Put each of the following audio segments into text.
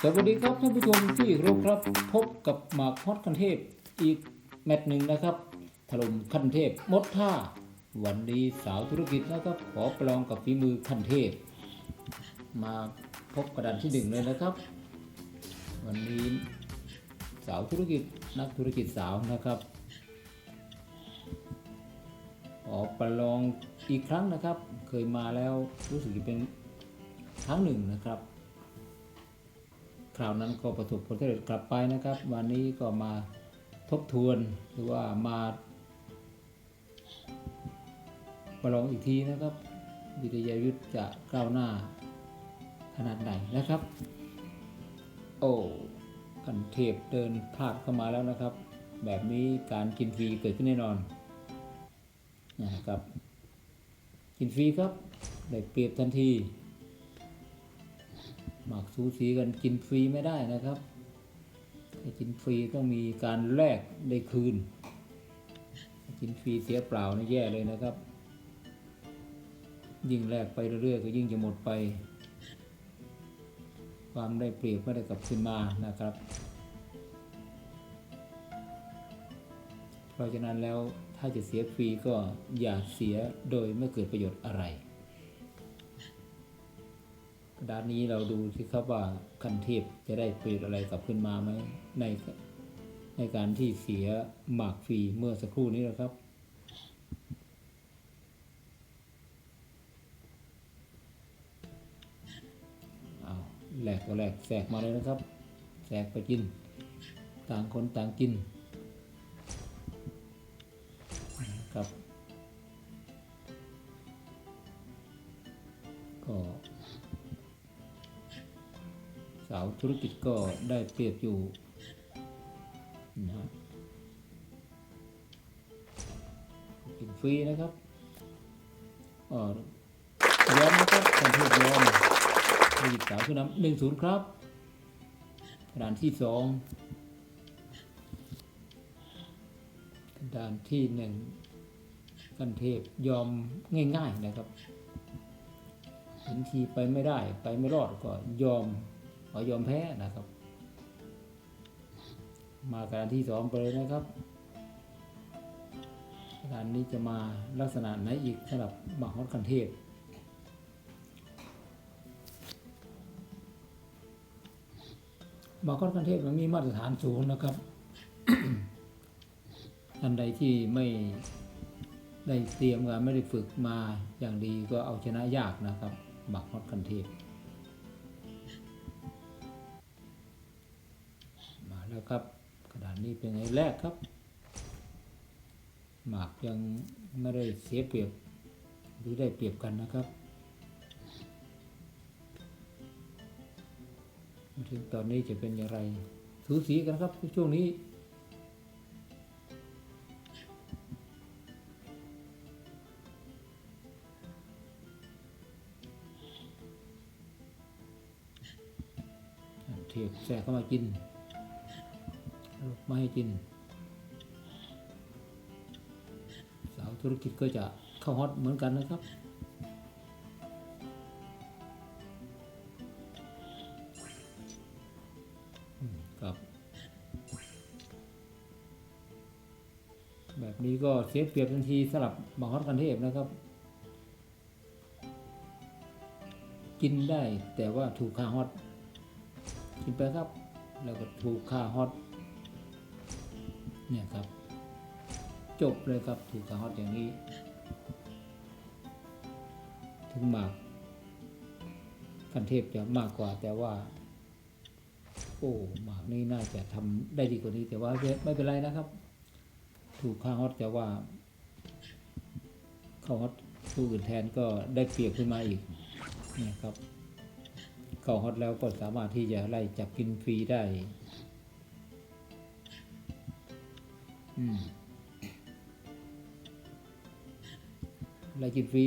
สวัสดีครับท่านผู้ชมที่รพครับพบกับหมากฮอตคันเทพอีกแมตช์หนึ่งนะครับถล่มคันเทพมดท่า วันนี้สาวธุรกิจนะครับ ขอประลองกับฝีมือคันเทพ มาพบกระดานที่หนึ่งเลยนะครับ วันนี้สาวธุรกิจนักธุรกิจสาวนะครับขอประลองอีกครั้งนะครับ เคยมาแล้วรู้สึกจะเป็นครั้งหนึ่งนะครับ คราวนั้นก็ประสบผลสำเร็จกลับไปนะครับ วันนี้ก็มาทบทวนหรือว่ามาประลองอีกทีนะครับวิทยายุทธจะก้าวหน้าขนาดไหนนะครับ โอ้กันเทพเดินพลาดเข้ามาแล้วนะครับ แบบนี้การกินฟรีเกิดขึ้นแน่นอนนะครับ กินฟรีครับได้เปรียบทันที หมากสูสีกันกินฟรีไม่ได้นะครับถ้ากินฟรีต้องมีการแลกได้คืน กินฟรีเสียเปล่านี่แย่เลยนะครับ ยิ่งแลกไปเรื่อยๆก็ยิ่งจะหมดไป ความได้เปรียบไม่ได้กลับคืนมานะครับ เพราะฉะนั้นแล้วถ้าจะเสียฟรีก็อย่าเสียโดยไม่เกิดประโยชน์อะไร ด้านนี้เราดูสิครับว่าคันเทพจะได้เปรียบอะไรกลับขึ้นมาไหมในในการที่เสียหมากฟรีเมื่อสักครู่นี้นะครับ เอาแหลกก็แหลกแสกมาเลยนะครับ แสกไปกิน ต่างคนต่างกินครับก็าวธุรกิจก็ได้เปรียบอยู่นะฮะกินฟรีนะครับออยอมนะครับการเทศยอมธุรกิจสาวผู้นำหนึ่งศูนย์ครับกระดานที่สองกระดานที่หนึ่งกันเทพยอมง่าย ๆนะครับเห็นทีไปไม่ได้ไปไม่รอดก็ยอม ขอยอมแพ้นะครับ มาการที่สองไปเลยนะครับการนี้จะมาลักษณะไหนอีกสำหรับบักฮอตคันเทพบักฮอตคันเทพมันมีมาตรฐานสูงนะครับท่านใดที่ไม่ได้เตรียมงานไม่ได้ฝึกมาอย่างดีก็เอาชนะยากนะครับบักฮอตคันเทพ แล้วครับกระดานนี้เป็นไงแรกครับ หมากยังไม่ได้เสียเปรียบหรือได้เปรียบกันนะครับมาถึงตอนนี้จะเป็นอย่างไรสูสีกันครับช่วงนี้เทปแทรกเข้ามากิน ไม่ให้กิน สาวธุรกิจก็จะเข้าฮอตเหมือนกันนะครับครับ แบบนี้ก็เสียเปรียบทันทีสำหรับบังฮอตกันเทพนะครับ กินได้แต่ว่าถูกค่าฮอตกินไปครับ แล้วก็ถูกค่าฮอต เนี่ยครับ จบเลยครับถูกค่าฮอตอย่างนี้ ถึงหมากคันเทพจะมากกว่าแต่ว่า โอ้หมากนี่น่าจะทำได้ดีกว่านี้ แต่ว่าไม่เป็นไรนะครับ ถูกค่าฮอตแต่ว่าเข้าฮอตผู้อื่นแทนก็ได้เปรียบขึ้นมาอีกนี่ครับเข้าฮอตแล้วก็สามารถที่จะไล่จับกินฟรีได้ อืมไล่กินฟรี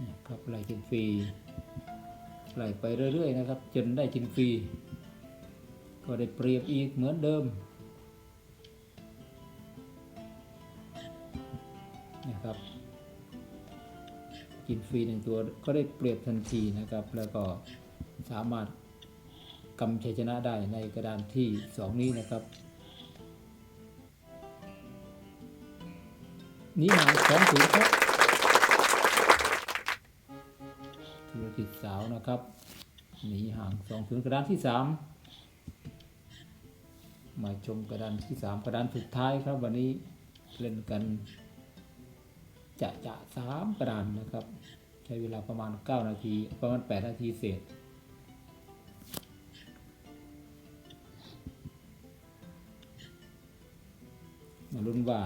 นะครับไล่กินฟรีไล่ไปเรื่อยๆนะครับ จนได้กินฟรีก็ได้เปรียบอีกเหมือนเดิมนะครับ กินฟรีหนึ่งตัวก็ได้เปรียบทันทีนะครับ แล้วก็สามารถ กำชัยชนะได้ในกระดานที่สองนี้นะครับนี้หางสองศูนย์ครับธุรกิจสาวนะครับหนีห่างสองศูนย์กระดานที่สามมาชมกระดานที่สามกระดานสุดท้ายครับ วันนี้เล่นกันจะจะสามกระดานนะครับ ใช้เวลาประมาณ 9 นาที ประมาณ 8 นาทีเศษ มาลุ้นว่า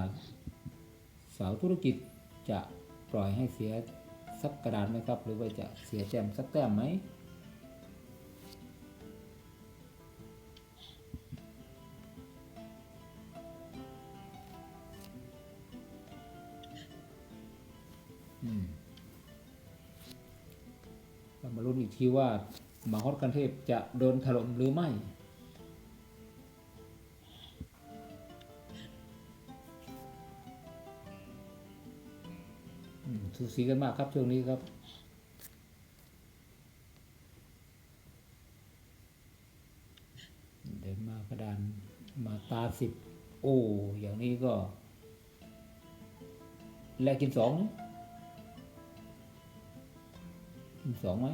สาวธุรกิจจะปล่อยให้เสียสักกระดานไหมครับ หรือว่าจะเสียแต้มสักแต้มไหมมเรามาลุ้นอีกทีว่ามาฮอตกันเทพจะโดนถล่มหรือไม่ สูสีกันมากครับช่วงนี้ครับเดินมากระดานมาตาสิบโอ้อย่างนี้ก็ แลกกินสองกินสองไหม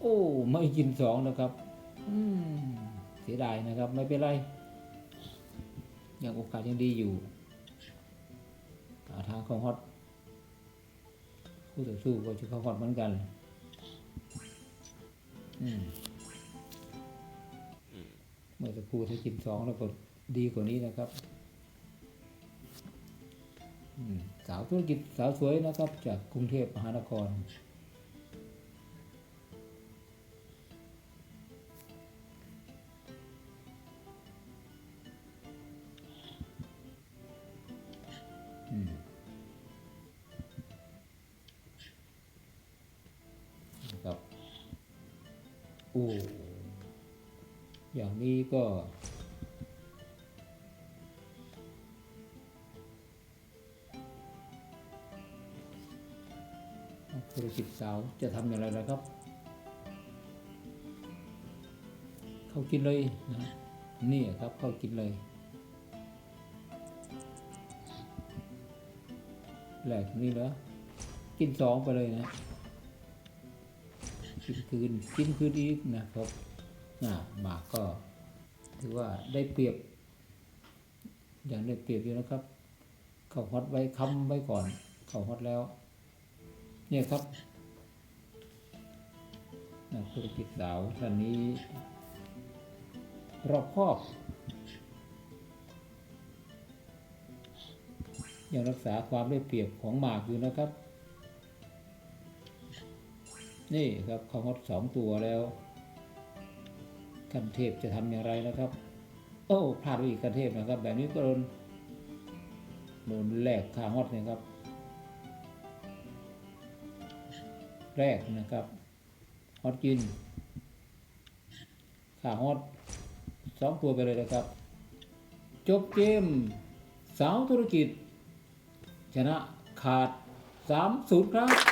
โอ้ ไม่กินสองนะครับ อืมเสียดายนะครับ ไม่เป็นไร ยังโอกาสยังดีอยู่าเข้าฮอตคู่ต่อสู้ก็จะเข้าฮอตเหมือนกันเมื่อสักครู่ถ้ากินสองแล้วก็ดีกว่านี้นะครับสาวธุรกิจสาวสวยนะครับ จากกรุงเทพมหานครอืม โอ้อย่างนี้ก็ ธุรกิจสาวจะทำอย่างไรนะครับ เข้ากินเลยนะนี่ครับ เข้ากินเลย แหลกนี่เหรอกินสองไปเลยนะ กินคืนกินคืนอีกนะครับนะหมากก็ถือว่าได้เปรียบ อย่างได้เปรียบอยู่นะครับ เข้าฮอตไว้ค้ำไว้ก่อน เข้าฮอตแล้ว เนี่ยครับนักธุรกิจสาวท่านนี้รอบคอบ ยังรักษาความได้เปรียบของหมากอยู่นะครับ นี่ครับเขาฮอตสองตัวแล้วกันเทพจะทำอย่างไรนะครับ โอ้พลาดไปอีกกันเทพนะครับ แบบนี้ก็โดนโดนแลกคาฮอตเนี่ยครับ แรกนะครับฮอตกินขาฮอตสองตัวไปเลยนะครับ จบเกมสาวธุรกิจ ชนะขาด3-0ครับ